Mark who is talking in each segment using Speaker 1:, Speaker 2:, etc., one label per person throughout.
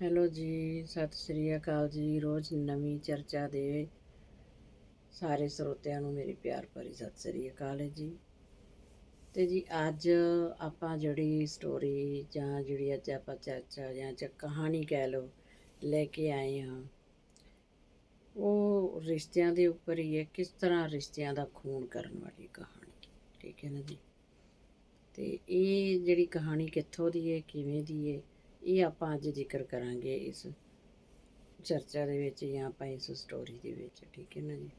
Speaker 1: Hello ਜੀ, ਸਤਿ ਸ੍ਰੀ ਅਕਾਲ ਜੀ। ਰੋਜ਼ ਨਵੀਂ ਚਰਚਾ ਦੇ ਸਾਰੇ ਸਰੋਤਿਆਂ ਨੂੰ ਮੇਰੀ ਪਿਆਰ ਭਰੀ ਸਤਿ ਸ੍ਰੀ ਅਕਾਲ ਹੈ ਜੀ। ਤੇ ਜੀ, ਅੱਜ ਆਪਾਂ ਜਿਹੜੀ ਸਟੋਰੀ ਜਾਂ ਜਿਹੜੀ ਅੱਜ ਆਪਾਂ ਚਰਚਾ ਜਾਂ ਚ ਕਹਾਣੀ ਕਹਿ ਲਓ, ਲੈ ਕੇ ਆਏ ਹਾਂ, ਉਹ ਰਿਸ਼ਤਿਆਂ ਦੇ ਉੱਪਰ ਹੀ ਹੈ। ਕਿਸ ਤਰ੍ਹਾਂ ਰਿਸ਼ਤਿਆਂ ਦਾ ਖੂਨ ਕਰਨ ਵਾਲੀ ਕਹਾਣੀ? ਠੀਕ ਹੈ ਨਾ ਜੀ? ਤੇ ਇਹ ਜਿਹੜੀ ਕਹਾਣੀ ਕਿੱਥੋਂ ਦੀ ਹੈ, ਕਿਵੇਂ ਦੀ ਹੈ ਇਹ ਆਪਾਂ ਅੱਜ ਜ਼ਿਕਰ ਕਰਾਂਗੇ ਇਸ ਚਰਚਾ ਦੇ ਵਿੱਚ ਜਾਂ ਆਪਾਂ ਇਸ ਸਟੋਰੀ ਦੇ ਵਿੱਚ, ਠੀਕ ਹੈ ਨਾ ਜੀ?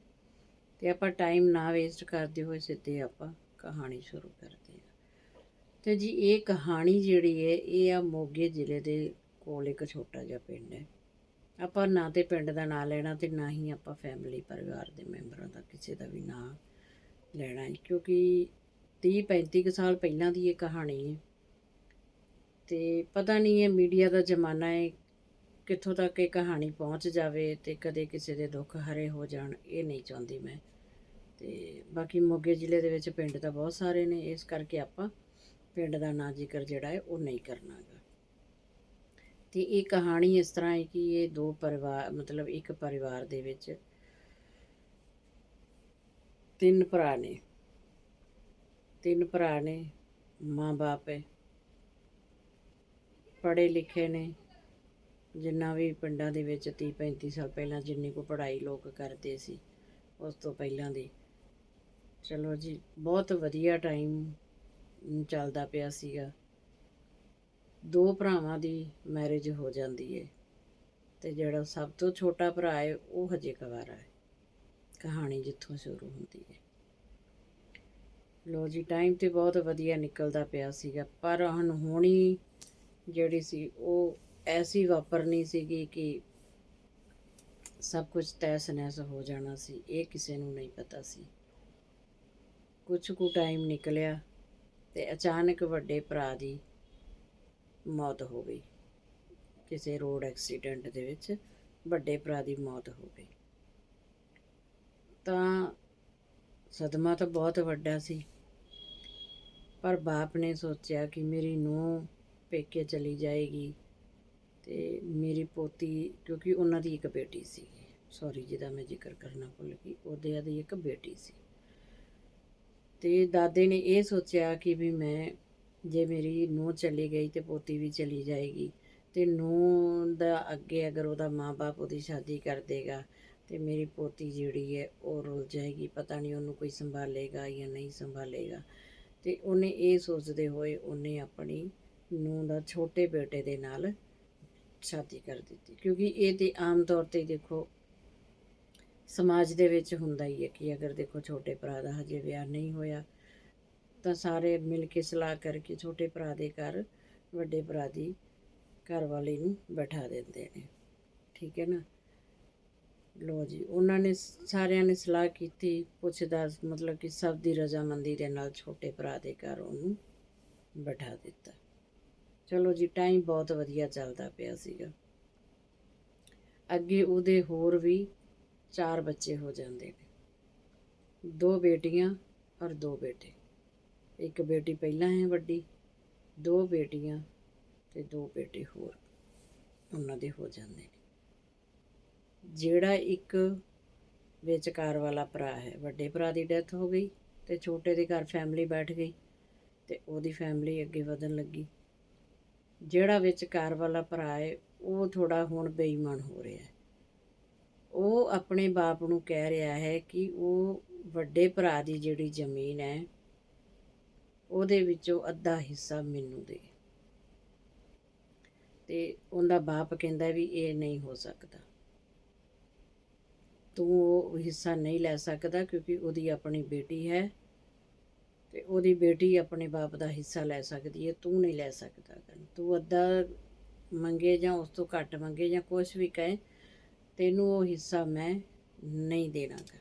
Speaker 1: ਤੇ ਆਪਾਂ ਟਾਈਮ ਨਾ ਵੇਸਟ ਕਰਦੇ ਹੋਏ ਸਿੱਧੇ ਆਪਾਂ ਕਹਾਣੀ ਸ਼ੁਰੂ ਕਰਦੇ ਹਾਂ। ਤੇ ਜੀ, ਇਹ ਕਹਾਣੀ ਜਿਹੜੀ ਹੈ, ਇਹ ਆ ਮੋਗੇ ਜ਼ਿਲ੍ਹੇ ਦੇ ਕੋਲ ਇੱਕ ਛੋਟਾ ਜਿਹਾ ਪਿੰਡ ਹੈ। ਆਪਾਂ ਨਾ ਤੇ ਪਿੰਡ ਦਾ ਨਾਂ ਲੈਣਾ ਤੇ ਨਾ ਹੀ ਆਪਾਂ ਫੈਮਿਲੀ ਪਰਿਵਾਰ ਦੇ ਮੈਂਬਰਾਂ ਦਾ ਕਿਸੇ ਦਾ ਵੀ ਨਾਂ ਲੈਣਾ ਹੈ, ਕਿਉਂਕਿ 30 35 ਕੁ ਸਾਲ ਪਹਿਲਾਂ ਦੀ ਇਹ ਕਹਾਣੀ ਹੈ। ਤੇ ਪਤਾ ਨਹੀਂ ਇਹ ਮੀਡੀਆ ਦਾ ਜ਼ਮਾਨਾ ਹੈ, ਕਿੱਥੋਂ ਤੱਕ ਇਹ ਕਹਾਣੀ ਪਹੁੰਚ ਜਾਵੇ ਤੇ ਕਦੇ ਕਿਸੇ ਦੇ ਦੁੱਖ ਹਰੇ ਹੋ ਜਾਣ, ਇਹ ਨਹੀਂ ਚਾਹੁੰਦੀ ਮੈਂ। ਤੇ ਬਾਕੀ ਮੋਗੇ ਜ਼ਿਲ੍ਹੇ ਦੇ ਵਿੱਚ ਪਿੰਡ ਤਾਂ ਬਹੁਤ ਸਾਰੇ ਨੇ, ਇਸ ਕਰਕੇ ਆਪਾਂ ਪਿੰਡ ਦਾ ਨਾਂ ਜ਼ਿਕਰ ਜਿਹੜਾ ਹੈ, ਉਹ ਨਹੀਂ ਕਰਨਾਗਾ ਤੇ ਇਹ ਕਹਾਣੀ ਇਸ ਤਰ੍ਹਾਂ ਹੈ ਕਿ ਇਹ ਦੋ ਪਰਿਵਾਰ, ਮਤਲਬ ਇੱਕ ਪਰਿਵਾਰ ਦੇ ਵਿੱਚ ਤਿੰਨ ਭਰਾ ਨੇ। ਤਿੰਨ ਭਰਾ ਨੇ, ਮਾਂ-ਬਾਪ ਹੈ। ਪੜ੍ਹੇ ਲਿਖੇ ਨੇ। ਜਿੰਨਾ ਵੀ ਪਿੰਡਾਂ ਦੇ ਵਿੱਚ 30 35 ਸਾਲ ਪਹਿਲਾਂ ਜਿੰਨੀ ਕੋ ਪੜ੍ਹਾਈ ਲੋਕ ਕਰਦੇ ਸੀ, ਉਸ ਤੋਂ ਪਹਿਲਾਂ ਦੀ। ਚਲੋ ਜੀ, ਬਹੁਤ ਵਧੀਆ ਟਾਈਮ ਚੱਲਦਾ ਪਿਆ ਸੀਗਾ। ਦੋ ਭਰਾਵਾਂ ਦੀ ਮੈਰਿਜ ਹੋ ਜਾਂਦੀ ਹੈ ਤੇ ਜਿਹੜਾ ਸਭ ਤੋਂ ਛੋਟਾ ਭਰਾ ਹੈ ਉਹ ਹਜੇ ਕੁਵਾਰਾ ਹੈ ਕਹਾਣੀ ਜਿੱਥੋਂ ਸ਼ੁਰੂ ਹੁੰਦੀ ਹੈ ਲੋ ਜੀ ਟਾਈਮ ਤੇ ਬਹੁਤ ਵਧੀਆ ਨਿਕਲਦਾ ਪਿਆ ਸੀਗਾ, ਪਰ ਹੁਣ ਹੁਣੀ ਜਿਹੜੀ ਸੀ, ਉਹ ਐਸੀ ਵਾਪਰਨੀ ਸੀਗੀ ਕਿ ਸਭ ਕੁਝ ਤੈਸ ਨੈਸ ਹੋ ਜਾਣਾ ਸੀ, ਇਹ ਕਿਸੇ ਨੂੰ ਨਹੀਂ ਪਤਾ ਸੀ। ਕੁਝ ਕੁ ਟਾਈਮ ਨਿਕਲਿਆ ਤੇ ਅਚਾਨਕ ਵੱਡੇ ਭਰਾ ਦੀ ਮੌਤ ਹੋ ਗਈ। ਕਿਸੇ ਰੋਡ ਐਕਸੀਡੈਂਟ ਦੇ ਵਿੱਚ ਵੱਡੇ ਭਰਾ ਦੀ ਮੌਤ ਹੋ ਗਈ। ਤਾਂ ਸਦਮਾ ਤਾਂ ਬਹੁਤ ਵੱਡਾ ਸੀ, ਪਰ ਬਾਪ ਨੇ ਸੋਚਿਆ ਕਿ ਮੇਰੀ ਨੂੰਹ ਪੇਕੇ ਚਲੀ ਜਾਏਗੀ ਤੇ ਮੇਰੀ ਪੋਤੀ, ਕਿਉਂਕਿ ਉਹਨਾਂ ਦੀ ਇੱਕ ਬੇਟੀ ਸੀ। ਸੌਰੀ ਜਿਹਦਾ ਮੈਂ ਜ਼ਿਕਰ ਕਰਨਾ ਭੁੱਲ ਗਈ ਉਹਦੇ ਦੀ ਇੱਕ ਬੇਟੀ ਸੀ। ਤੇ ਦਾਦੇ ਨੇ ਇਹ ਸੋਚਿਆ ਕਿ ਵੀ ਮੈਂ, ਜੇ ਮੇਰੀ ਨੂੰਹ ਚਲੀ ਗਈ ਤੇ ਪੋਤੀ ਵੀ ਚਲੀ ਜਾਏਗੀ, ਤੇ ਨੂੰਹ ਦਾ ਅੱਗੇ ਅਗਰ ਉਹਦਾ ਮਾਂ-ਬਾਪ ਉਹਦੀ ਸ਼ਾਦੀ ਕਰ ਦੇਗਾ, ਤੇ ਮੇਰੀ ਪੋਤੀ ਜਿਹੜੀ ਹੈ ਉਹ ਰੁੱਲ ਜਾਏਗੀ, ਪਤਾ ਨਹੀਂ ਉਹਨੂੰ ਕੋਈ ਸੰਭਾਲੇਗਾ ਜਾਂ ਨਹੀਂ ਸੰਭਾਲੇਗਾ। ਤੇ ਉਹਨੇ ਇਹ ਸੋਚਦੇ ਹੋਏ ਉਹਨੇ ਆਪਣੀ ਨੂੰ ਦਾ ਛੋਟੇ ਬੇਟੇ ਦੇ ਨਾਲ ਸ਼ਾਦੀ ਕਰ ਦਿੱਤੀ। ਕਿਉਂਕਿ ਇਹ ਤੇ ਆਮ ਤੌਰ ਤੇ ਦੇਖੋ, ਸਮਾਜ ਦੇ ਵਿੱਚ ਹੁੰਦਾ ਹੀ ਹੈ ਕਿ ਅਗਰ ਦੇਖੋ ਛੋਟੇ ਭਰਾ ਦਾ ਹਜੇ ਵਿਆਹ ਨਹੀਂ ਹੋਇਆ, ਤਾਂ ਸਾਰੇ ਮਿਲ ਕੇ ਸਲਾਹ ਕਰਕੇ ਛੋਟੇ ਭਰਾ ਦੇ ਘਰ, ਵੱਡੇ ਭਰਾ ਦੀ ਘਰ ਵਾਲੇ ਨੂੰ ਬਿਠਾ ਦਿੰਦੇ ਨੇ। ਠੀਕ ਹੈ ਨਾ? ਲੋ ਜੀ, ਉਹਨਾਂ ਨੇ ਸਾਰਿਆਂ ਨੇ ਸਲਾਹ ਕੀਤੀ, ਪੁੱਛਦਾ ਮਤਲਬ ਕਿ ਸਭ ਦੀ ਰਜ਼ਾਮੰਦੀ ਦੇ ਨਾਲ ਛੋਟੇ ਭਰਾ ਦੇ ਘਰ ਉਹਨੂੰ ਬਿਠਾ ਦਿੱਤਾ। ਚਲੋ ਜੀ ਟਾਈਮ ਬਹੁਤ ਵਧੀਆ ਚੱਲਦਾ ਪਿਆ ਸੀਗਾ। ਅੱਗੇ ਉਹਦੇ ਹੋਰ ਵੀ ਚਾਰ ਬੱਚੇ ਹੋ ਜਾਂਦੇ ਨੇ। ਦੋ ਬੇਟੀਆਂ ਔਰ ਦੋ ਬੇਟੇ। ਇੱਕ ਬੇਟੀ ਪਹਿਲਾਂ ਹੈ ਵੱਡੀ, ਦੋ ਬੇਟੀਆਂ ਤੇ ਦੋ ਬੇਟੇ ਹੋਰ ਉਹਨਾਂ ਦੇ ਹੋ ਜਾਂਦੇ ਨੇ। ਜਿਹੜਾ ਇੱਕ ਵਿਚਕਾਰ ਵਾਲਾ ਭਰਾ ਹੈ, ਵੱਡੇ ਭਰਾ ਦੀ ਡੈਥ ਹੋ ਗਈ ਤੇ ਛੋਟੇ ਦੇ ਘਰ ਫੈਮਿਲੀ ਬੈਠ ਗਈ ਤੇ ਉਹਦੀ ਫੈਮਿਲੀ ਅੱਗੇ ਵਧਣ ਲੱਗੀ। ਜਿਹੜਾ ਵਿਚਕਾਰ ਵਾਲਾ ਭਰਾ ਹੈ ਉਹ ਥੋੜਾ ਹੁਣ ਬੇਈਮਾਨ ਹੋ ਰਿਹਾ ਹੈ ਉਹ ਆਪਣੇ ਬਾਪ ਨੂੰ ਕਹਿ ਰਿਹਾ ਹੈ ਕਿ ਉਹ ਵੱਡੇ ਭਰਾ ਦੀ ਜਿਹੜੀ ਜ਼ਮੀਨ ਹੈ, ਉਹਦੇ ਵਿੱਚੋਂ ਅੱਧਾ ਹਿੱਸਾ ਮੈਨੂੰ ਦੇ। ਤੇ ਉਹਦਾ ਬਾਪ ਕਹਿੰਦਾ ਵੀ ਇਹ ਨਹੀਂ ਹੋ ਸਕਦਾ। ਤੂੰ ਉਹ ਹਿੱਸਾ ਨਹੀਂ ਲੈ ਸਕਦਾ ਕਿਉਂਕਿ ਉਹਦੀ ਆਪਣੀ ਬੇਟੀ ਹੈ। ਤੇ ਉਹਦੀ ਬੇਟੀ ਆਪਣੇ ਬਾਪ ਦਾ ਹਿੱਸਾ ਲੈ ਸਕਦੀ ਹੈ, ਤੂੰ ਨਹੀਂ ਲੈ ਸਕਦਾ ਤੂੰ ਅੱਧਾ ਮੰਗੇ ਜਾਂ ਉਸ ਤੋਂ ਘੱਟ ਮੰਗੇ ਜਾਂ ਕੁਝ ਵੀ ਕਹੇ, ਤੈਨੂੰ ਉਹ ਹਿੱਸਾ ਮੈਂ ਨਹੀਂ ਦੇਣਾਗਾ।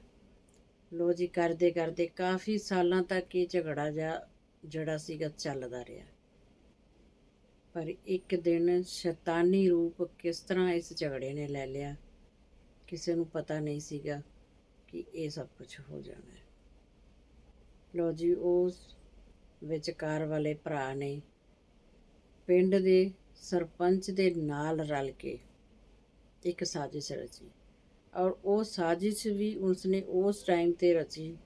Speaker 1: ਲੋ ਜੀ, ਕਰਦੇ ਕਰਦੇ ਕਾਫੀ ਸਾਲਾਂ ਤੱਕ ਇਹ ਝਗੜਾ ਜਾ ਜਿਹੜਾ ਸੀਗਾ ਚੱਲਦਾ ਰਿਹਾ। ਪਰ ਇੱਕ ਦਿਨ ਸ਼ੈਤਾਨੀ ਰੂਪ ਕਿਸ ਤਰ੍ਹਾਂ ਇਸ ਝਗੜੇ ਨੇ ਲੈ ਲਿਆ, ਕਿਸੇ ਨੂੰ ਪਤਾ ਨਹੀਂ ਸੀਗਾ ਕਿ ਇਹ ਸਭ ਕੁਝ ਹੋ ਜਾਣਾ ਹੈ। ਲੋ ਜੀ, ਉਸ ਵਿਚਕਾਰ ਵਾਲੇ ਭਰਾ ਨੇ ਪਿੰਡ ਦੇ ਸਰਪੰਚ ਦੇ ਨਾਲ ਰਲ ਕੇ ਇੱਕ ਸਾਜ਼ਿਸ਼ ਰਚੀ। ਔਰ ਉਹ ਸਾਜ਼ਿਸ਼ ਵੀ ਉਸਨੇ ਉਸ ਟਾਈਮ ਤੇ ਰਚੀ,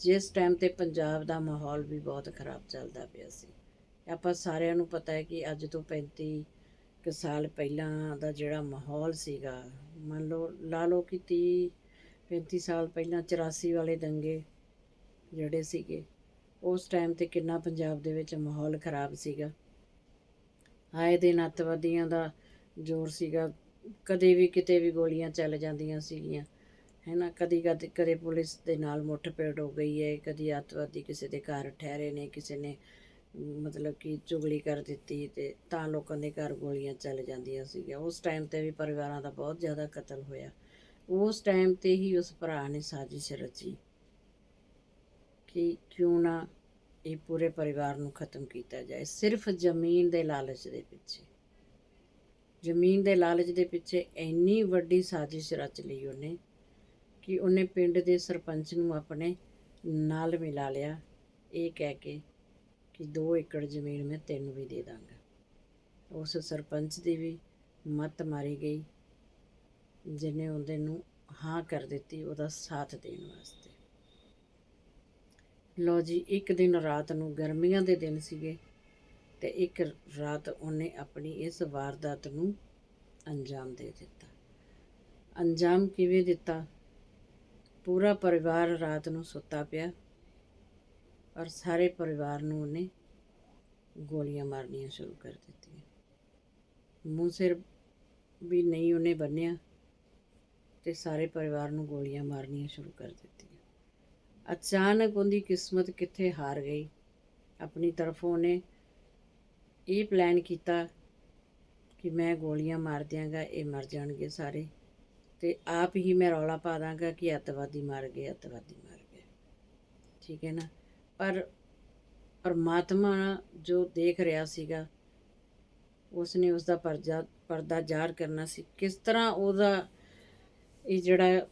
Speaker 1: ਜਿਸ ਟਾਈਮ ਤੇ ਪੰਜਾਬ ਦਾ ਮਾਹੌਲ ਵੀ ਬਹੁਤ ਖਰਾਬ ਚੱਲਦਾ ਪਿਆ ਸੀ। ਆਪਾਂ ਸਾਰਿਆਂ ਨੂੰ ਪਤਾ ਹੈ ਕਿ ਅੱਜ ਤੋਂ 35 ਕੁ ਸਾਲ ਪਹਿਲਾਂ ਦਾ ਜਿਹੜਾ ਮਾਹੌਲ ਸੀਗਾ, ਮੰਨ ਲਓ, ਲਾ ਲਓ ਕਿ 30 35 ਸਾਲ ਪਹਿਲਾਂ 84 ਵਾਲੇ ਦੰਗੇ ਜਿਹੜੇ ਸੀਗੇ, ਉਸ ਟਾਈਮ ਤੇ ਕਿੰਨਾ ਪੰਜਾਬ ਦੇ ਵਿੱਚ ਮਾਹੌਲ ਖਰਾਬ ਸੀਗਾ। ਆਏ ਦਿਨ ਅੱਤਵਾਦੀਆਂ ਦਾ ਜ਼ੋਰ ਸੀਗਾ, ਕਦੇ ਵੀ ਕਿਤੇ ਵੀ ਗੋਲੀਆਂ ਚੱਲ ਜਾਂਦੀਆਂ ਸੀਗੀਆਂ, ਹੈਨਾ? ਕਦੀ ਕਦੇ ਕਦੇ ਪੁਲਿਸ ਦੇ ਨਾਲ ਮੁੱਠਭੇੜ ਹੋ ਗਈ ਹੈ, ਕਦੀ ਅੱਤਵਾਦੀ ਕਿਸੇ ਦੇ ਘਰ ਠਹਿਰੇ ਨੇ, ਕਿਸੇ ਨੇ ਮਤਲਬ ਕਿ ਚੁਗਲੀ ਕਰ ਦਿੱਤੀ ਤੇ ਤਾਂ ਲੋਕਾਂ ਦੇ ਘਰ ਗੋਲੀਆਂ ਚੱਲ ਜਾਂਦੀਆਂ ਸੀਗੀਆਂ। ਉਸ ਟਾਈਮ ਤੇ ਵੀ ਪਰਿਵਾਰਾਂ ਦਾ ਬਹੁਤ ਜ਼ਿਆਦਾ ਕਤਲ ਹੋਇਆ। ਉਸ ਟਾਈਮ ਤੇ ਹੀ ਉਸ ਭਰਾ ਨੇ ਸਾਜ਼ਿਸ਼ ਰਚੀ। ਕਿ ਕਿਉਂ ਨਾ ਇਹ ਪੂਰੇ ਪਰਿਵਾਰ ਨੂੰ ਖਤਮ ਕੀਤਾ ਜਾਏ, ਸਿਰਫ ਜ਼ਮੀਨ ਦੇ ਲਾਲਚ ਦੇ ਪਿੱਛੇ। ਜ਼ਮੀਨ ਦੇ ਲਾਲਚ ਦੇ ਪਿੱਛੇ ਇੰਨੀ ਵੱਡੀ ਸਾਜ਼ਿਸ਼ ਰਚ ਲਈ ਉਹਨੇ ਕਿ ਉਹਨੇ ਪਿੰਡ ਦੇ ਸਰਪੰਚ ਨੂੰ ਆਪਣੇ ਨਾਲ ਮਿਲਾ ਲਿਆ। ਇਹ ਕਹਿ ਕੇ ਕਿ 2 ਏਕੜ ਜ਼ਮੀਨ ਮੈਂ ਤੈਨੂੰ ਵੀ ਦੇ ਦਾਂਗਾ। ਉਸ ਸਰਪੰਚ ਦੀ ਵੀ ਮੱਤ ਮਾਰੀ ਗਈ, ਜਿਹਨੇ ਉਹਦੇ ਨੂੰ ਹਾਂ ਕਰ ਦਿੱਤੀ ਉਹਦਾ ਸਾਥ ਦੇਣ ਵਾਸਤੇ। ਲੋ ਜੀ, ਇੱਕ ਦਿਨ ਰਾਤ ਨੂੰ ਗਰਮੀਆਂ ਦੇ ਦਿਨ ਸੀਗੇ ਤੇ ਇੱਕ ਰਾਤ ਉਹਨੇ ਆਪਣੀ ਇਸ ਵਾਰਦਾਤ ਨੂੰ ਅੰਜਾਮ ਦੇ ਦਿੱਤਾ। ਅੰਜਾਮ ਕਿਵੇਂ ਦਿੱਤਾ? ਪੂਰਾ ਪਰਿਵਾਰ ਰਾਤ ਨੂੰ ਸੁੱਤਾ ਪਿਆ ਔਰ ਸਾਰੇ ਪਰਿਵਾਰ ਨੂੰ ਉਹਨੇ ਗੋਲੀਆਂ ਮਾਰਨੀਆਂ ਸ਼ੁਰੂ ਕਰ ਦਿੱਤੀਆਂ। ਮੂੰਹ ਸਿਰ ਵੀ ਨਹੀਂ ਉਹਨੇ ਬੰਨਿਆ ਤੇ ਸਾਰੇ ਪਰਿਵਾਰ ਨੂੰ ਗੋਲੀਆਂ ਮਾਰਨੀਆਂ ਸ਼ੁਰੂ ਕਰ ਦਿੱਤੀਆਂ। ਅਚਾਨਕ ਉਹਦੀ ਕਿਸਮਤ ਕਿੱਥੇ ਹਾਰ ਗਈ। ਆਪਣੀ ਤਰਫੋਂ ਉਹਨੇ ਇਹ ਪਲਾਨ ਕੀਤਾ ਕਿ ਮੈਂ ਗੋਲੀਆਂ ਮਾਰ ਦਿਆਂਗਾ, ਇਹ ਮਰ ਜਾਣਗੇ ਸਾਰੇ। ਤੇ ਆਪ ਹੀ ਮੈਂ ਰੌਲਾ ਪਾ ਦਾਂਗਾ ਕਿ ਅੱਤਵਾਦੀ ਮਰ ਗਏ, ਅੱਤਵਾਦੀ ਮਰ ਗਏ। ਠੀਕ ਹੈ ਨਾ? ਪਰ ਪਰਮਾਤਮਾ ਜੋ ਦੇਖ ਰਿਹਾ ਸੀਗਾ, ਉਸਨੇ ਉਸ ਦਾ ਪਰਜਾ, ਪਰਦਾ ਜ਼ਾਹਰ ਕਰਨਾ ਸੀ। ਕਿਸ ਤਰ੍ਹਾਂ ਉਹਦਾ ਇਹ ਜਿਹੜਾ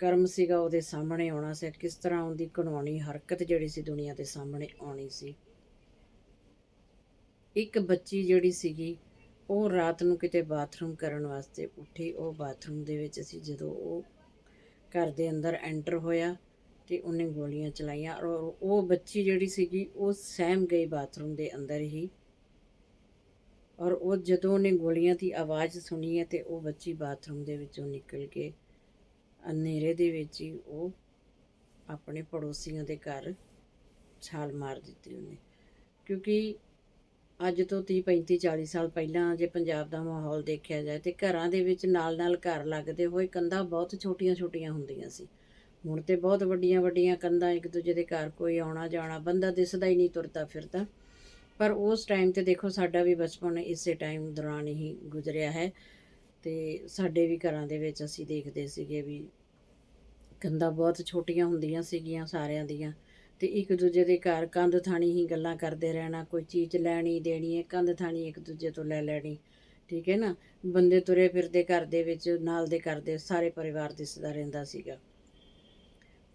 Speaker 1: ਕਰਮ ਸੀਗਾ, ਉਹਦੇ ਸਾਹਮਣੇ ਆਉਣਾ ਸੀ। ਕਿਸ ਤਰ੍ਹਾਂ ਉਹਦੀ ਘਣਾਉਣੀ ਹਰਕਤ ਜਿਹੜੀ ਸੀ ਦੁਨੀਆ ਦੇ ਸਾਹਮਣੇ ਆਉਣੀ ਸੀ। ਇੱਕ ਬੱਚੀ ਜਿਹੜੀ ਸੀਗੀ, ਉਹ ਰਾਤ ਨੂੰ ਕਿਤੇ ਬਾਥਰੂਮ ਕਰਨ ਵਾਸਤੇ ਉੱਠੀ। ਉਹ ਬਾਥਰੂਮ ਦੇ ਵਿੱਚ ਸੀ। ਜਦੋਂ ਉਹ ਘਰ ਦੇ ਅੰਦਰ ਐਂਟਰ ਹੋਇਆ ਤੇ ਉਹਨੇ ਗੋਲੀਆਂ ਚਲਾਈਆਂ। ਔਰ ਉਹ ਬੱਚੀ ਜਿਹੜੀ ਸੀਗੀ, ਉਹ ਸਹਿਮ ਗਈ ਬਾਥਰੂਮ ਦੇ ਅੰਦਰ ਹੀ। ਔਰ ਉਹ ਜਦੋਂ ਉਹਨੇ ਗੋਲੀਆਂ ਦੀ ਆਵਾਜ਼ ਸੁਣੀ ਹੈ ਤੇ ਉਹ ਬੱਚੀ ਬਾਥਰੂਮ ਦੇ ਵਿੱਚੋਂ ਨਿਕਲ ਕੇ ਹਨੇਰੇ ਦੇ ਵਿੱਚ ਹੀ ਉਹ ਆਪਣੇ ਪੜੋਸੀਆਂ ਦੇ ਘਰ ਛਾਲ ਮਾਰ ਦਿੱਤੀ ਉਹਨੇ। ਕਿਉਂਕਿ ਅੱਜ ਤੋਂ 30 35 40 ਸਾਲ ਪਹਿਲਾਂ ਜੇ ਪੰਜਾਬ ਦਾ ਮਾਹੌਲ ਦੇਖਿਆ ਜਾਏ ਤੇ ਘਰਾਂ ਦੇ ਵਿੱਚ ਨਾਲ-ਨਾਲ ਘਰ ਲੱਗਦੇ ਹੋਏ ਕੰਧਾਂ ਬਹੁਤ ਛੋਟੀਆਂ-ਛੋਟੀਆਂ ਹੁੰਦੀਆਂ ਸੀ। ਹੁਣ ਤੇ ਬਹੁਤ ਵੱਡੀਆਂ-ਵੱਡੀਆਂ ਕੰਧਾਂ ਇੱਕ ਦੂਜੇ ਦੇ ਘਰ ਕੋਈ ਆਉਣਾ ਜਾਣਾ, ਬੰਦਾ ਦਿਸਦਾ ਹੀ ਨਹੀਂ ਤੁਰਦਾ ਫਿਰਦਾ। ਪਰ ਉਸ ਟਾਈਮ ਤੇ ਦੇਖੋ ਸਾਡਾ ਵੀ ਬਚਪਨ ਇਸੇ ਟਾਈਮ ਦੌਰਾਨ ਹੀ ਗੁਜ਼ਰਿਆ ਹੈ। ਤੇ ਸਾਡੇ ਵੀ ਘਰਾਂ ਦੇ ਵਿੱਚ ਅਸੀਂ ਦੇਖਦੇ ਸੀਗੇ ਵੀ ਕੰਧਾਂ ਬਹੁਤ ਛੋਟੀਆਂ ਹੁੰਦੀਆਂ ਸੀਗੀਆਂ ਸਾਰਿਆਂ ਦੀਆਂ ਤੇ ਇੱਕ ਦੂਜੇ ਦੇ ਘਰ ਕੰਧ ਥਾਣੀ ਹੀ ਗੱਲਾਂ ਕਰਦੇ ਰਹਿਣਾ, ਕੋਈ ਚੀਜ਼ ਲੈਣੀ ਦੇਣੀ ਹੈ, ਕੰਧ ਥਾਣੀ ਇੱਕ ਦੂਜੇ ਤੋਂ ਲੈ ਲੈਣੀ, ਠੀਕ ਹੈ ਨਾ? ਬੰਦੇ ਤੁਰੇ ਫਿਰਦੇ ਘਰ ਦੇ ਵਿੱਚ, ਨਾਲ ਦੇ ਘਰ ਦੇ ਸਾਰੇ ਪਰਿਵਾਰ ਦਿਸਦਾ ਰਹਿੰਦਾ ਸੀਗਾ।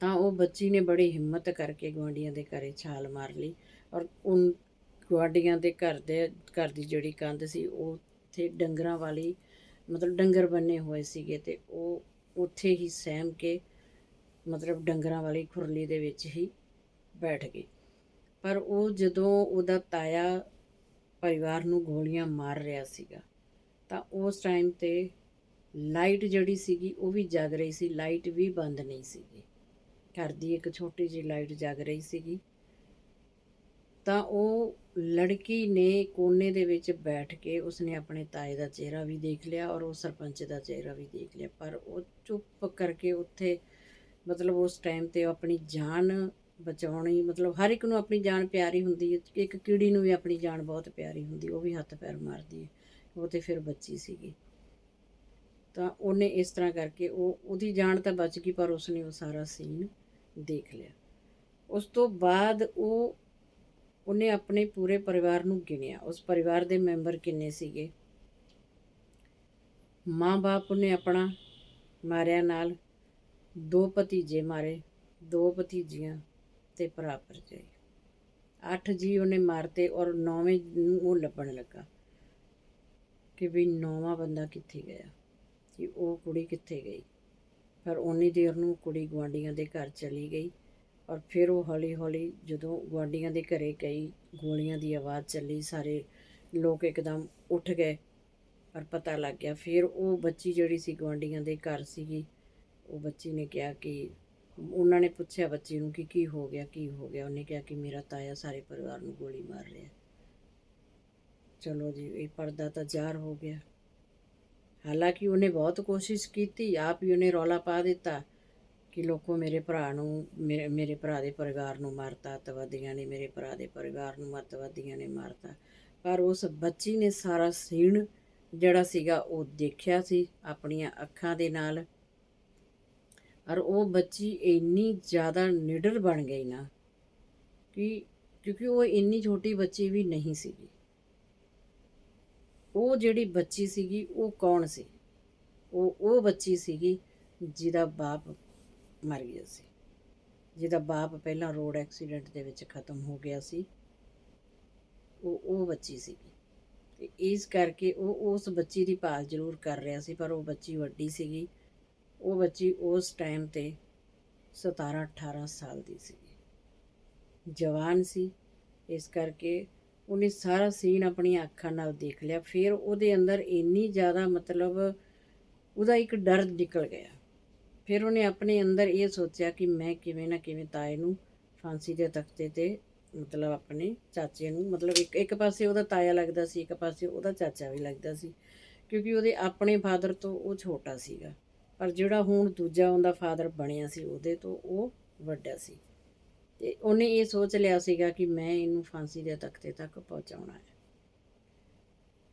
Speaker 1: ਤਾਂ ਉਹ ਬੱਚੀ ਨੇ ਬੜੀ ਹਿੰਮਤ ਕਰਕੇ ਗਵਾਂਡੀਆਂ ਦੇ ਘਰੇ ਛਾਲ ਮਾਰ ਲਈ ਔਰ ਉਹ ਗਵਾਂਡੀਆਂ ਦੇ ਘਰ ਦੇ, ਘਰ ਦੀ ਜਿਹੜੀ ਕੰਧ ਸੀ, ਉਹ ਉੱਥੇ ਡੰਗਰਾਂ ਵਾਲੀ ਮਤਲਬ ਡੰਗਰ ਬੰਨੇ ਹੋਏ ਸੀਗੇ ਤੇ ਉਹ ਉੱਥੇ ਹੀ ਸਹਿਮ ਕੇ ਮਤਲਬ ਡੰਗਰਾਂ ਵਾਲੀ ਖੁਰਲੀ ਦੇ ਵਿੱਚ ਹੀ ਬੈਠ ਗਈ ਪਰ ਉਹ ਜਦੋਂ ਉਹਦਾ ਤਾਇਆ ਪਰਿਵਾਰ ਨੂੰ ਗੋਲੀਆਂ ਮਾਰ ਰਿਹਾ ਸੀਗਾ, ਤਾਂ ਉਸ ਟਾਈਮ ਤੇ ਲਾਈਟ ਜਿਹੜੀ ਸੀਗੀ ਉਹ ਵੀ ਜਗ ਰਹੀ ਸੀ, ਲਾਈਟ ਵੀ ਬੰਦ ਨਹੀਂ ਸੀਗੀ। ਘਰ ਦੀ ਇੱਕ ਛੋਟੀ ਜਿਹੀ ਲਾਈਟ ਜਗ ਰਹੀ ਸੀਗੀ। ਤਾਂ ਉਹ ਲੜਕੀ ਨੇ ਕੋਨੇ ਦੇ ਵਿੱਚ ਬੈਠ ਕੇ ਉਸਨੇ ਆਪਣੇ ਤਾਏ ਦਾ ਚਿਹਰਾ ਵੀ ਦੇਖ ਲਿਆ ਔਰ ਉਹ ਸਰਪੰਚ ਦਾ ਚਿਹਰਾ ਵੀ ਦੇਖ ਲਿਆ। ਪਰ ਉਹ ਚੁੱਪ ਕਰਕੇ ਉੱਥੇ ਮਤਲਬ ਉਸ ਟਾਈਮ ਤੇ ਉਹ ਆਪਣੀ ਜਾਨ ਬਚਾਉਣੀ, ਮਤਲਬ ਹਰ ਇੱਕ ਨੂੰ ਆਪਣੀ ਜਾਨ ਪਿਆਰੀ ਹੁੰਦੀ ਹੈ, ਇੱਕ ਕੀੜੀ ਨੂੰ ਵੀ ਆਪਣੀ ਜਾਨ ਬਹੁਤ ਪਿਆਰੀ ਹੁੰਦੀ, ਉਹ ਵੀ ਹੱਥ ਪੈਰ ਮਾਰਦੀ ਹੈ। ਉਹ ਤੇ ਫਿਰ ਬੱਚੀ ਸੀਗੀ। ਤਾਂ ਉਹਨੇ ਇਸ ਤਰ੍ਹਾਂ ਕਰਕੇ ਉਹ, ਉਹਦੀ ਜਾਨ ਤਾਂ ਬਚ ਗਈ ਪਰ ਉਸਨੇ ਉਹ ਸਾਰਾ ਸੀਨ ਦੇਖ ਲਿਆ। ਉਸ ਤੋਂ ਬਾਅਦ ਉਹ ਉਹਨੇ ਆਪਣੇ ਪੂਰੇ ਪਰਿਵਾਰ ਨੂੰ ਗਿਣਿਆ। ਉਸ ਪਰਿਵਾਰ ਦੇ ਮੈਂਬਰ ਕਿੰਨੇ ਸੀਗੇ? ਮਾਂ-ਬਾਪ ਉਹਨੇ ਆਪਣਾ ਮਾਰਿਆ ਨਾਲ, ਦੋ ਭਤੀਜੇ ਮਾਰੇ, ਦੋ ਭਤੀਜੀਆਂ ਤੇ ਭਰਾ ਭਰਜਾਈ। ਅੱਠ ਜੀ ਉਹਨੇ ਮਾਰਤੇ ਔਰ ਨੌਵੇਂ ਨੂੰ ਉਹ ਲੱਭਣ ਲੱਗਾ ਕਿ ਵੀ ਨੌਵਾਂ ਬੰਦਾ ਕਿੱਥੇ ਗਿਆ, ਕਿ ਉਹ ਕੁੜੀ ਕਿੱਥੇ ਗਈ। ਪਰ ਉਨੀ ਦੇਰ ਨੂੰ ਕੁੜੀ ਗੁਆਂਢੀਆਂ ਦੇ ਘਰ ਚਲੀ ਗਈ। ਔਰ ਫਿਰ ਉਹ ਹੌਲੀ ਹੌਲੀ ਜਦੋਂ ਗੁਆਂਢੀਆਂ ਦੇ ਘਰੇ ਗਈ, ਗੋਲੀਆਂ ਦੀ ਆਵਾਜ਼ ਚੱਲੀ, ਸਾਰੇ ਲੋਕ ਇੱਕਦਮ ਉੱਠ ਗਏ ਪਰ ਪਤਾ ਲੱਗ ਗਿਆ। ਫਿਰ ਉਹ ਬੱਚੀ ਜਿਹੜੀ ਸੀ ਗੁਆਂਢੀਆਂ ਦੇ ਘਰ ਸੀਗੀ, ਉਹ ਬੱਚੀ ਨੇ ਕਿਹਾ ਕਿ ਉਹਨਾਂ ਨੇ ਪੁੱਛਿਆ ਬੱਚੀ ਨੂੰ ਕਿ ਕੀ ਹੋ ਗਿਆ, ਕੀ ਹੋ ਗਿਆ? ਉਹਨੇ ਕਿਹਾ ਕਿ ਮੇਰਾ ਤਾਇਆ ਸਾਰੇ ਪਰਿਵਾਰ ਨੂੰ ਗੋਲੀ ਮਾਰ ਰਿਹਾ। ਚਲੋ ਜੀ, ਇਹ ਪਰਦਾ ਤਾਂ ਜ਼ਾਹਰ ਹੋ ਗਿਆ। ਹਾਲਾਂਕਿ ਉਹਨੇ ਬਹੁਤ ਕੋਸ਼ਿਸ਼ ਕੀਤੀ, ਆਪ ਹੀ ਉਹਨੇ ਰੌਲਾ ਪਾ ਦਿੱਤਾ। ਕਿ ਲੋਕੋ ਮੇਰੇ ਭਰਾ ਨੂੰ, ਮੇਰੇ ਮੇਰੇ ਭਰਾ ਦੇ ਪਰਿਵਾਰ ਨੂੰ ਮਾਰਤਾ ਅੱਤਵਾਦੀਆਂ ਨੇ, ਮੇਰੇ ਭਰਾ ਦੇ ਪਰਿਵਾਰ ਨੂੰ ਅੱਤਵਾਦੀਆਂ ਨੇ ਮਾਰਤਾ। ਪਰ ਉਸ ਬੱਚੀ ਨੇ ਸਾਰਾ ਸੀਨ ਜਿਹੜਾ ਸੀਗਾ ਉਹ ਦੇਖਿਆ ਸੀ ਆਪਣੀਆਂ ਅੱਖਾਂ ਦੇ ਨਾਲ। ਔਰ ਉਹ ਬੱਚੀ ਇੰਨੀ ਜ਼ਿਆਦਾ ਨਿਡਰ ਬਣ ਗਈ ਨਾ ਕਿ, ਕਿਉਂਕਿ ਉਹ ਇੰਨੀ ਛੋਟੀ ਬੱਚੀ ਵੀ ਨਹੀਂ ਸੀਗੀ। ਉਹ ਜਿਹੜੀ ਬੱਚੀ ਸੀਗੀ ਉਹ ਕੌਣ ਸੀ? ਉਹ ਉਹ ਬੱਚੀ ਸੀਗੀ ਜਿਹਦਾ ਬਾਪ ਮਰ ਗਿਆ ਸੀ। ਜਿਹਦਾ ਬਾਪ ਪਹਿਲਾਂ ਰੋਡ ਐਕਸੀਡੈਂਟ ਦੇ ਵਿੱਚ ਖਤਮ ਹੋ ਗਿਆ ਸੀ। ਉਹ ਉਹ ਬੱਚੀ ਸੀਗੀ। ਤੇ ਇਸ ਕਰਕੇ ਉਹ ਉਸ ਬੱਚੀ ਦੀ ਭਾਲ ਜ਼ਰੂਰ ਕਰ ਰਿਹਾ ਸੀ, ਪਰ ਉਹ ਬੱਚੀ ਵੱਡੀ ਸੀਗੀ। ਉਹ ਬੱਚੀ ਉਸ ਟਾਈਮ ਤੇ 17 18 ਸਾਲ ਦੀ ਸੀ ਜਵਾਨ ਸੀ। ਇਸ ਕਰਕੇ ਉਹਨੇ ਸਾਰਾ ਸੀਨ ਆਪਣੀਆਂ ਅੱਖਾਂ ਨਾਲ ਦੇਖ ਲਿਆ। ਫਿਰ ਉਹਦੇ ਅੰਦਰ ਇੰਨੀ ਜ਼ਿਆਦਾ ਮਤਲਬ ਉਹਦਾ ਇੱਕ ਡਰ ਨਿਕਲ ਗਿਆ। ਫਿਰ ਉਹਨੇ ਆਪਣੇ ਅੰਦਰ ਇਹ ਸੋਚਿਆ ਕਿ ਮੈਂ ਕਿਵੇਂ ਨਾ ਕਿਵੇਂ ਤਾਏ ਨੂੰ ਫਾਂਸੀ ਦੇ ਤਖਤੇ ਤੇ ਮਤਲਬ ਆਪਣੇ ਚਾਚੇ ਨੂੰ, ਮਤਲਬ ਇੱਕ ਇੱਕ ਪਾਸੇ ਉਹਦਾ ਤਾਇਆ ਲੱਗਦਾ ਸੀ, ਇੱਕ ਪਾਸੇ ਉਹਦਾ ਚਾਚਾ ਵੀ ਲੱਗਦਾ ਸੀ, ਕਿਉਂਕਿ ਉਹਦੇ ਆਪਣੇ ਫਾਦਰ ਤੋਂ ਉਹ ਛੋਟਾ ਸੀਗਾ, ਪਰ ਜਿਹੜਾ ਹੁਣ ਦੂਜਾ ਉਹਦਾ ਫਾਦਰ ਬਣਿਆ ਸੀ ਉਹਦੇ ਤੋਂ ਉਹ ਵੱਡਾ ਸੀ। ਤੇ ਉਹਨੇ ਇਹ ਸੋਚ ਲਿਆ ਸੀਗਾ ਕਿ ਮੈਂ ਇਹਨੂੰ ਫਾਂਸੀ ਦੇ ਤਖਤੇ ਤੱਕ ਪਹੁੰਚਾਉਣਾ ਹੈ।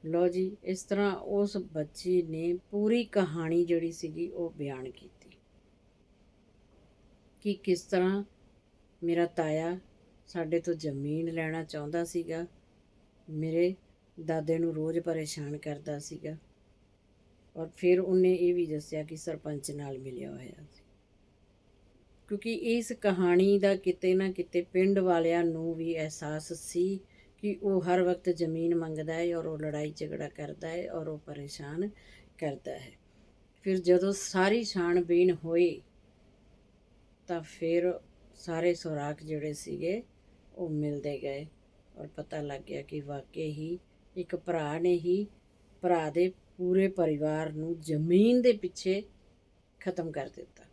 Speaker 1: ਲੋ ਜੀ, ਇਸ ਤਰ੍ਹਾਂ ਉਸ ਬੱਚੀ ਨੇ ਪੂਰੀ ਕਹਾਣੀ ਜਿਹੜੀ ਸੀਗੀ ਉਹ ਬਿਆਨ ਕੀਤੀ। ਕਿ ਕਿਸ ਤਰ੍ਹਾਂ ਮੇਰਾ ਤਾਇਆ ਸਾਡੇ ਤੋਂ ਜ਼ਮੀਨ ਲੈਣਾ ਚਾਹੁੰਦਾ ਸੀਗਾ, ਮੇਰੇ ਦਾਦੇ ਨੂੰ ਰੋਜ਼ ਪਰੇਸ਼ਾਨ ਕਰਦਾ ਸੀਗਾ। ਔਰ ਫਿਰ ਉਹਨੇ ਇਹ ਵੀ ਦੱਸਿਆ ਕਿ ਸਰਪੰਚ ਨਾਲ ਮਿਲਿਆ ਹੋਇਆ ਸੀ। ਕਿਉਂਕਿ ਇਸ ਕਹਾਣੀ ਦਾ ਕਿਤੇ ਨਾ ਕਿਤੇ ਪਿੰਡ ਵਾਲਿਆਂ ਨੂੰ ਵੀ ਅਹਿਸਾਸ ਸੀ ਕਿ ਉਹ ਹਰ ਵਕਤ ਜ਼ਮੀਨ ਮੰਗਦਾ ਹੈ ਔਰ ਉਹ ਲੜਾਈ ਝਗੜਾ ਕਰਦਾ ਹੈ ਔਰ ਉਹ ਪਰੇਸ਼ਾਨ ਕਰਦਾ ਹੈ। ਫਿਰ ਜਦੋਂ ਸਾਰੀ ਛਾਣਬੀਨ ਹੋਈ ਤਾਂ ਫਿਰ ਸਾਰੇ ਸੁਰਾਖ ਜਿਹੜੇ ਸੀਗੇ, ਉਹ ਮਿਲਦੇ ਗਏ ਔਰ ਪਤਾ ਲੱਗ ਗਿਆ ਕਿ ਵਾਕਈ ਹੀ ਇੱਕ ਭਰਾ ਨੇ ਹੀ ਭਰਾ ਦੇ ਪੂਰੇ ਪਰਿਵਾਰ ਨੂੰ ਜ਼ਮੀਨ ਦੇ ਪਿੱਛੇ ਖਤਮ ਕਰ ਦਿੱਤਾ।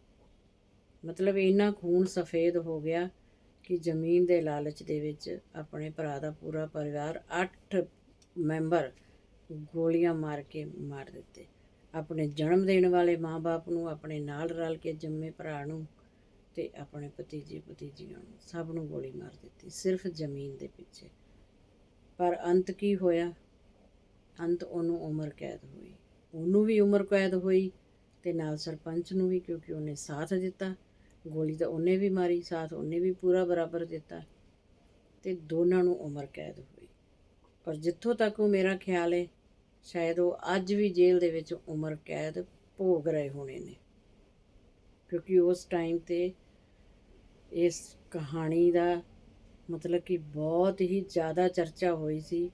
Speaker 1: ਮਤਲਬ ਇੰਨਾ ਖੂਨ ਸਫੇਦ ਹੋ ਗਿਆ ਕਿ ਜ਼ਮੀਨ ਦੇ ਲਾਲਚ ਦੇ ਵਿੱਚ ਆਪਣੇ ਭਰਾ ਦਾ ਪੂਰਾ ਪਰਿਵਾਰ 8 ਮੈਂਬਰ ਗੋਲੀਆਂ ਮਾਰ ਕੇ ਮਾਰ ਦਿੱਤੇ। ਆਪਣੇ ਜਨਮ ਦੇਣ ਵਾਲੇ ਮਾਪੇ ਨੂੰ ਆਪਣੇ ਨਾਲ ਰਲ ਕੇ ਜੰਮੇ ਭਰਾ ਨੂੰ ਤੇ ਆਪਣੇ ਭਤੀਜੇ ਭਤੀਜੀਆਂ ਨੂੰ ਸਭ ਨੂੰ ਗੋਲੀ ਮਾਰ ਦਿੱਤੀ, ਸਿਰਫ ਜ਼ਮੀਨ ਦੇ ਪਿੱਛੇ। ਪਰ ਅੰਤ ਕੀ ਹੋਇਆ? ਅੰਤ ਉਹਨੂੰ ਉਮਰ ਕੈਦ ਹੋਈ। ਉਹਨੂੰ ਵੀ ਉਮਰ ਕੈਦ ਹੋਈ ਤੇ ਨਾਲ ਸਰਪੰਚ ਨੂੰ ਵੀ, ਕਿਉਂਕਿ ਉਹਨੇ ਸਾਥ ਦਿੱਤਾ। ਗੋਲੀ ਤਾਂ ਉਹਨੇ ਵੀ ਮਾਰੀ, ਸਾਥ ਉਹਨੇ ਵੀ ਪੂਰਾ ਬਰਾਬਰ ਦਿੱਤਾ ਤੇ ਦੋਨਾਂ ਨੂੰ ਉਮਰ ਕੈਦ ਹੋਈ। ਪਰ ਜਿੱਥੋਂ ਤੱਕ ਉਹ ਮੇਰਾ ਖਿਆਲ ਹੈ ਸ਼ਾਇਦ ਉਹ ਅੱਜ ਵੀ ਜੇਲ੍ਹ ਦੇ ਵਿੱਚ ਉਮਰ ਕੈਦ ਭੋਗ ਰਹੇ ਹੋਣੇ ਨੇ। ਕਿਉਂਕਿ ਉਸ ਟਾਈਮ ਤੇ ਇਸ ਕਹਾਣੀ ਦਾ ਮਤਲਬ ਕਿ ਬਹੁਤ ਹੀ ਜ਼ਿਆਦਾ ਚਰਚਾ ਹੋਈ ਸੀ।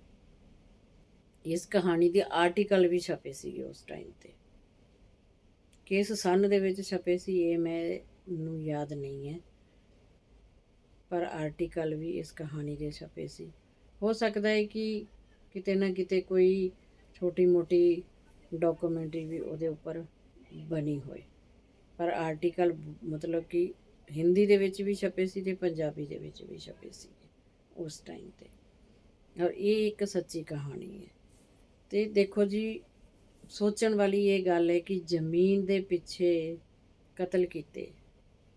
Speaker 1: ਇਸ ਕਹਾਣੀ ਦੇ ਆਰਟੀਕਲ ਵੀ ਛਪੇ ਸੀਗੇ ਉਸ ਟਾਈਮ ਤੇ। ਕਿਸ ਸੰਨ ਦੇ ਵਿੱਚ ਛਪੇ ਸੀ ਇਹ ਮੈਂ ਨੂੰ ਯਾਦ ਨਹੀਂ ਹੈ। ਪਰ ਆਰਟੀਕਲ ਵੀ ਇਸ ਕਹਾਣੀ ਦੇ ਛਪੇ ਸੀ। ਹੋ ਸਕਦਾ ਹੈ ਕਿ ਕਿਤੇ ਨਾ ਕਿਤੇ ਕੋਈ ਛੋਟੀ ਮੋਟੀ ਡਾਕੂਮੈਂਟਰੀ ਵੀ ਉਹਦੇ ਉੱਪਰ ਬਣੀ ਹੋਏ। ਪਰ ਆਰਟੀਕਲ ਮਤਲਬ ਕਿ ਹਿੰਦੀ ਦੇ ਵਿੱਚ ਵੀ ਛਪੇ ਸੀ ਤੇ ਪੰਜਾਬੀ ਦੇ ਵਿੱਚ ਵੀ ਛਪੇ ਸੀ ਉਸ ਟਾਈਮ ਤੇ। ਔਰ ਇਹ ਇੱਕ ਸੱਚੀ ਕਹਾਣੀ ਹੈ। ਤੇ ਦੇਖੋ ਜੀ, ਸੋਚਣ ਵਾਲੀ ਇਹ ਗੱਲ ਹੈ ਕਿ ਜ਼ਮੀਨ ਦੇ ਪਿੱਛੇ ਕਤਲ ਕੀਤੇ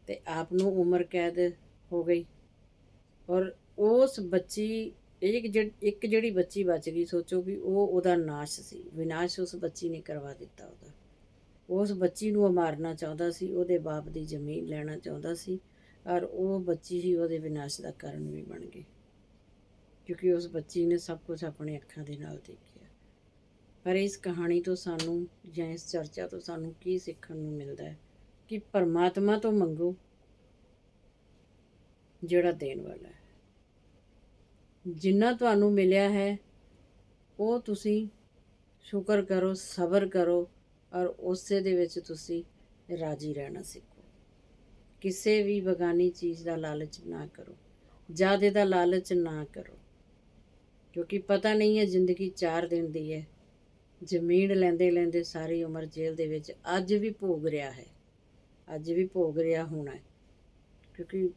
Speaker 1: ਤੇ ਆਪ ਨੂੰ ਉਮਰ ਕੈਦ ਹੋ ਗਈ। ਔਰ ਉਸ ਬੱਚੀ ਇੱਕ ਜਿਹੜੀ ਇੱਕ ਜਿਹੜੀ ਬੱਚੀ ਬਚ ਗਈ, ਸੋਚੋ ਵੀ ਉਹ ਉਹਦਾ ਨਾਸ਼ ਸੀ। ਵਿਨਾਸ਼ ਉਸ ਬੱਚੀ ਨੇ ਕਰਵਾ ਦਿੱਤਾ ਉਹਦਾ। ਉਸ ਬੱਚੀ ਨੂੰ ਉਹ ਮਾਰਨਾ ਚਾਹੁੰਦਾ ਸੀ, ਉਹਦੇ ਬਾਪ ਦੀ ਜ਼ਮੀਨ ਲੈਣਾ ਚਾਹੁੰਦਾ ਸੀ, ਔਰ ਉਹ ਬੱਚੀ ਹੀ ਉਹਦੇ ਵਿਨਾਸ਼ ਦਾ ਕਾਰਨ ਵੀ ਬਣ ਗਈ। ਕਿਉਂਕਿ ਉਸ ਬੱਚੀ ਨੇ ਸਭ ਕੁਝ ਆਪਣੇ ਅੱਖਾਂ ਦੇ ਨਾਲ ਦੇਖਿਆ। ਪਰ ਇਸ ਕਹਾਣੀ ਤੋਂ ਸਾਨੂੰ ਜਾਂ ਇਸ ਚਰਚਾ ਤੋਂ ਸਾਨੂੰ ਕੀ ਸਿੱਖਣ ਨੂੰ ਮਿਲਦਾ ਹੈ? ਕਿ ਪਰਮਾਤਮਾ ਤੋਂ ਮੰਗੋ, ਜਿਹੜਾ ਦੇਣ ਵਾਲਾ ਹੈ। ਜਿੰਨਾ ਤੁਹਾਨੂੰ ਮਿਲਿਆ ਹੈ, ਉਹ ਤੁਸੀਂ ਸ਼ੁਕਰ ਕਰੋ, ਸਬਰ ਕਰੋ ਔਰ ਉਸੇ ਦੇ ਵਿੱਚ ਤੁਸੀਂ ਰਾਜੀ ਰਹਿਣਾ ਸਿੱਖੋ। ਕਿਸੇ ਵੀ ਬਗਾਨੀ ਚੀਜ਼ ਦਾ ਲਾਲਚ ਨਾ ਕਰੋ। ਜਿਆਦੇ ਦਾ ਲਾਲਚ ਨਾ ਕਰੋ। ਕਿਉਂਕਿ ਪਤਾ ਨਹੀਂ ਹੈ ਜ਼ਿੰਦਗੀ 4 ਦਿਨ ਦੀ ਹੈ। ਜ਼ਮੀਨ ਲੈਂਦੇ ਲੈਂਦੇ ਸਾਰੀ ਉਮਰ ਜੇਲ੍ਹ ਦੇ ਵਿੱਚ ਅੱਜ ਵੀ ਭੋਗ ਰਿਹਾ ਹੈ। ਅੱਜ ਵੀ ਭੋਗ ਰਿਹਾ ਹੋਣਾ ਹੈ। ਕਿਉਂਕਿ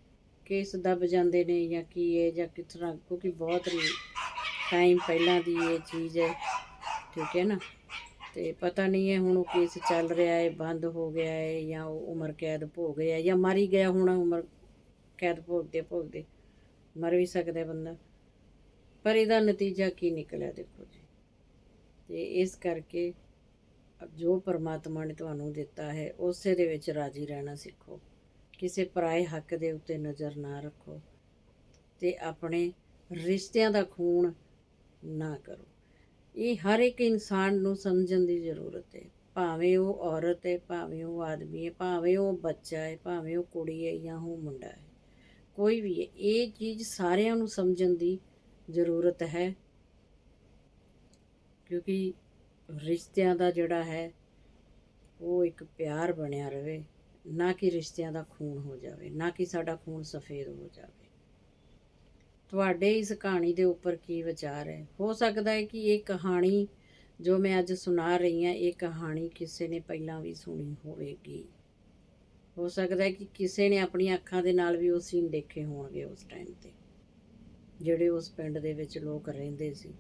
Speaker 1: ਕੇਸ ਦੱਬ ਜਾਂਦੇ ਨੇ ਜਾਂ ਕੀ ਹੈ ਜਾਂ ਕਿਸ ਤਰ੍ਹਾਂ ਕਿਉਂਕਿ ਬਹੁਤ ਟਾਈਮ ਪਹਿਲਾਂ ਦੀ ਇਹ ਚੀਜ਼ ਹੈ। ਠੀਕ ਹੈ ਨਾ? ਤੇ ਪਤਾ ਨਹੀਂ ਹੈ ਹੁਣ ਉਹ ਕੇਸ ਚੱਲ ਰਿਹਾ ਹੈ, ਬੰਦ ਹੋ ਗਿਆ ਹੈ ਜਾਂ ਉਹ ਉਮਰ ਕੈਦ ਭੋਗ ਰਿਹਾ ਜਾਂ ਮਰ ਹੀ ਗਿਆ ਹੋਣਾ ਉਮਰ ਕੈਦ ਭੋਗਦੇ ਭੋਗਦੇ, ਮਰ ਵੀ ਸਕਦਾ ਬੰਦਾ। ਪਰ ਇਹਦਾ ਨਤੀਜਾ ਕੀ ਨਿਕਲਿਆ ਦੇਖੋ ਜੀ। ਤੇ ਇਸ ਕਰਕੇ ਜੋ ਪਰਮਾਤਮਾ ਨੇ ਤੁਹਾਨੂੰ ਦਿੱਤਾ ਹੈ, ਉਸੇ ਦੇ ਵਿੱਚ ਰਾਜੀ ਰਹਿਣਾ ਸਿੱਖੋ। ਕਿਸੇ ਪਰਾਏ ਹੱਕ ਦੇ ਉੱਤੇ ਨਜ਼ਰ ਨਾ ਰੱਖੋ ਤੇ ਆਪਣੇ ਰਿਸ਼ਤਿਆਂ ਦਾ ਖੂਨ ਨਾ ਕਰੋ। ਇਹ ਹਰ ਇੱਕ ਇਨਸਾਨ ਨੂੰ ਸਮਝਣ ਦੀ ਜ਼ਰੂਰਤ ਹੈ। ਭਾਵੇਂ ਉਹ ਔਰਤ ਹੈ, ਭਾਵੇਂ ਉਹ ਆਦਮੀ ਹੈ, ਭਾਵੇਂ ਉਹ ਬੱਚਾ ਹੈ, ਭਾਵੇਂ ਉਹ ਕੁੜੀ ਹੈ ਜਾਂ ਉਹ ਮੁੰਡਾ ਹੈ। ਕੋਈ ਵੀ ਹੈ, ਇਹ ਚੀਜ਼ ਸਾਰਿਆਂ ਨੂੰ ਸਮਝਣ ਦੀ ਜ਼ਰੂਰਤ ਹੈ। ਕਿਉਂਕਿ ਰਿਸ਼ਤਿਆਂ ਦਾ ਜਿਹੜਾ ਹੈ, ਉਹ ਇੱਕ ਪਿਆਰ ਬਣਿਆ ਰਵੇ ਨਾ ਕਿ ਰਿਸ਼ਤਿਆਂ ਦਾ ਖੂਨ ਹੋ ਜਾਵੇ, ਨਾ ਕਿ ਸਾਡਾ ਖੂਨ ਸਫੇਦ ਹੋ ਜਾਵੇ। ਤੁਹਾਡੇ ਇਸ ਕਹਾਣੀ ਦੇ ਉੱਪਰ ਕੀ ਵਿਚਾਰ ਹੈ? ਹੋ ਸਕਦਾ ਹੈ ਕਿ ਇਹ ਕਹਾਣੀ ਜੋ ਮੈਂ ਅੱਜ ਸੁਣਾ ਰਹੀ ਹਾਂ, ਇਹ ਕਹਾਣੀ ਕਿਸੇ ਨੇ ਪਹਿਲਾਂ ਵੀ ਸੁਣੀ ਹੋਵੇਗੀ। ਹੋ ਸਕਦਾ ਹੈ ਕਿ ਕਿਸੇ ਨੇ ਆਪਣੀਆਂ ਅੱਖਾਂ ਦੇ ਨਾਲ ਵੀ ਉਹ ਸੀਨ ਦੇਖੇ ਹੋਣਗੇ ਉਸ ਟਾਈਮ ਤੇ, ਜਿਹੜੇ ਉਸ ਪਿੰਡ ਦੇ ਵਿੱਚ ਲੋਕ ਰਹਿੰਦੇ ਸੀ।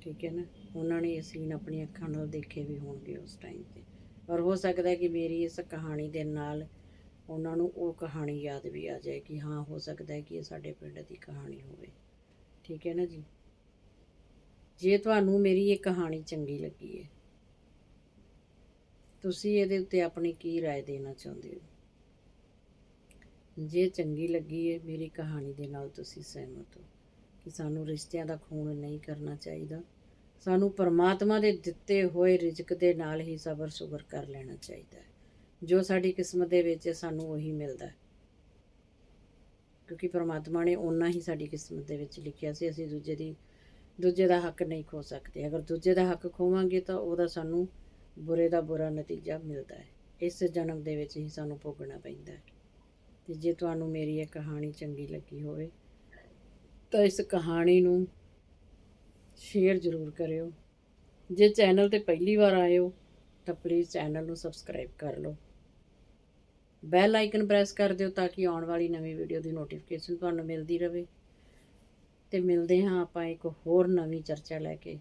Speaker 1: ਠੀਕ ਹੈ ਨਾ? ਉਹਨਾਂ ਨੇ ਇਹ ਸੀਨ ਆਪਣੀਆਂ ਅੱਖਾਂ ਨਾਲ ਦੇਖੇ ਵੀ ਹੋਣਗੇ ਉਸ ਟਾਈਮ ਤੇ। ਔਰ ਹੋ ਸਕਦਾ ਹੈ ਕਿ ਮੇਰੀ ਇਸ ਕਹਾਣੀ ਦੇ ਨਾਲ ਉਹਨਾਂ ਨੂੰ ਉਹ ਕਹਾਣੀ ਯਾਦ ਵੀ ਆ ਜਾਏ ਕਿ ਹਾਂ ਹੋ ਸਕਦਾ ਹੈ ਕਿ ਇਹ ਸਾਡੇ ਪਿੰਡ ਦੀ ਕਹਾਣੀ ਹੋਵੇ ਠੀਕ ਹੈ ਨਾ ਜੀ ਜੇ ਤੁਹਾਨੂੰ ਮੇਰੀ ਇਹ ਕਹਾਣੀ ਚੰਗੀ ਲੱਗੀ ਹੈ ਤੁਸੀਂ ਇਹਦੇ ਉੱਤੇ ਆਪਣੀ ਕੀ رائے ਦੇਣਾ ਚਾਹੁੰਦੇ ਹੋ ਜੇ ਚੰਗੀ ਲੱਗੀ ਹੈ ਮੇਰੀ ਕਹਾਣੀ ਦੇ ਨਾਲ ਤੁਸੀਂ ਸਹਿਮਤ ਹੋ ਕਿ ਸਾਨੂੰ ਰਿਸ਼ਤਿਆਂ ਦਾ ਖੂਨ ਨਹੀਂ ਕਰਨਾ ਚਾਹੀਦਾ ਸਾਨੂੰ ਪਰਮਾਤਮਾ ਦੇ ਦਿੱਤੇ ਹੋਏ ਰਿਜ਼ਕ ਦੇ ਨਾਲ ਹੀ ਸਬਰ ਸੁਬਰ ਕਰ ਲੈਣਾ ਚਾਹੀਦਾ ਹੈ ਜੋ ਸਾਡੀ ਕਿਸਮਤ ਦੇ ਵਿੱਚ ਹੈ, ਸਾਨੂੰ ਉਹੀ ਮਿਲਦਾ ਹੈ। ਕਿਉਂਕਿ ਪਰਮਾਤਮਾ ਨੇ ਓਨਾ ਹੀ ਸਾਡੀ ਕਿਸਮਤ ਦੇ ਵਿੱਚ ਲਿਖਿਆ ਸੀ ਅਸੀਂ ਦੂਜੇ ਦੀ ਦੂਜੇ ਦਾ ਹੱਕ ਨਹੀਂ ਖੋ ਸਕਦੇ। ਅਗਰ ਦੂਜੇ ਦਾ ਹੱਕ ਖੋਵਾਂਗੇ ਤਾਂ ਉਹਦਾ ਸਾਨੂੰ ਬੁਰੇ ਦਾ ਬੁਰਾ ਨਤੀਜਾ ਮਿਲਦਾ ਹੈ। ਇਸ ਜਨਮ ਦੇ ਵਿੱਚ ਹੀ ਸਾਨੂੰ ਭੋਗਣਾ ਪੈਂਦਾ ਹੈ। ਤੇ ਜੇ ਤੁਹਾਨੂੰ ਮੇਰੀ ਇਹ ਕਹਾਣੀ ਚੰਗੀ ਲੱਗੀ ਹੋਵੇ ਤਾਂ ਇਸ ਕਹਾਣੀ ਨੂੰ ਸ਼ੇਅਰ ਜ਼ਰੂਰ ਕਰਿਓ। ਜੇ ਚੈਨਲ ਤੇ ਪਹਿਲੀ ਵਾਰ ਆਏ ਹੋ ਤਾਂ ਪਲੀਜ਼ ਚੈਨਲ ਨੂੰ ਸਬਸਕ੍ਰਾਈਬ ਕਰ ਲਓ। ਬੈਲ ਆਈਕਨ ਪ੍ਰੈਸ ਕਰ ਦਿਓ ਤਾਂ ਕਿ ਆਉਣ ਵਾਲੀ ਨਵੀਂ ਵੀਡੀਓ ਦੀ ਨੋਟੀਫਿਕੇਸ਼ਨ ਤੁਹਾਨੂੰ ਮਿਲਦੀ ਰਹੇ ਤੇ ਮਿਲਦੇ ਹਾਂ ਆਪਾਂ ਇੱਕ ਹੋਰ ਨਵੀਂ ਚਰਚਾ ਲੈ ਕੇ।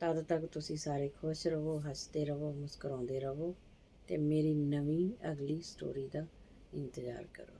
Speaker 1: ਤਦ ਤੱਕ ਤੁਸੀਂ ਸਾਰੇ ਖੁਸ਼ ਰਹੋ, ਹੱਸਦੇ ਰਹੋ, ਮੁਸਕਰਾਉਂਦੇ ਰਹੋ ਤੇ ਮੇਰੀ ਨਵੀਂ ਅਗਲੀ ਸਟੋਰੀ ਦਾ ਇੰਤਜ਼ਾਰ ਕਰੋ।